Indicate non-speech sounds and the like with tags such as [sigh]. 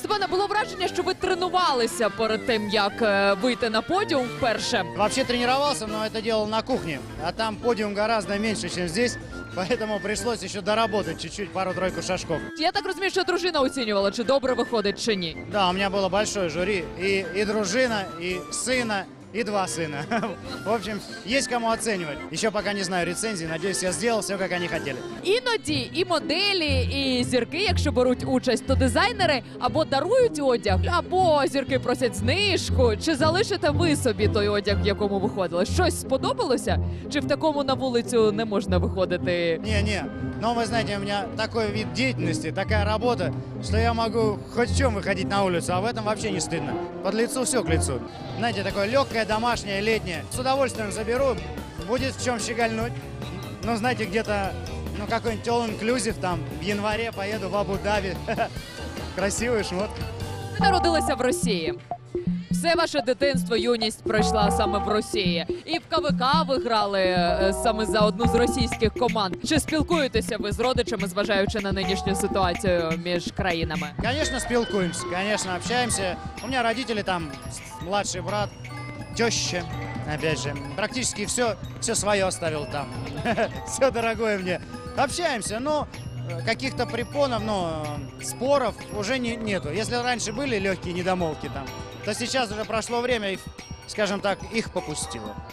Степане, було враження, що ви тренувалися перед тим, як е, вийти на подіум вперше. Вообще тренировался, но это делал на кухне. А там подиум гораздо меньше, чем здесь. [laughs] Поэтому пришлось еще доработать чуть-чуть, пару-тройку шажков. Я так розумію, що дружина оцінювала, чи добре виходить, чи ні. Да, у меня было большое жюри. И, и дружина, и сына, и два сына. [laughs] В общем, есть кому оценивать. Еще пока не знаю рецензии. Надеюсь, я сделал все, как они хотели. Іноді і моделі, і зірки, якщо беруть участь, то дизайнери або дарують одяг, або зірки просять знижку. Чи залишите ви собі той одяг, в якому виходили? Щось сподобалося? Чи в такому на вулицю не можна виходити? Не-не, но вы знаете, у меня такой вид деятельности, такая работа, что я могу хоть в чем выходить на улицу, а в этом вообще не стыдно. Под лицу все к лицу. Знаете, такое легкое, домашнее, летнее. С удовольствием заберу, будет в чем щегольнуть. Ну, знаете, где-то, ну, какой-нибудь all inclusive там, в январе поеду в Абу-Даби. [laughs] Красивый шмот. Ви народилися в Росії. Все ваше дитинство, юність пройшла саме в Росії. І в КВК ви грали е, саме за одну з російських команд. Чи спілкуєтеся ви з родичами, зважаючи на нинішню ситуацію між країнами? Конечно, спилкуемся, конечно, общаемся. У меня родители там, с- младший брат, теща, опять же. Практически все, все свое оставил там. [laughs] Все дорогое мне. Общаемся, но э, каких-то препонов, ну, э, споров уже не, нету. Если раньше были легкие недомолвки там, то сейчас уже прошло время, и, скажем так, их попустило.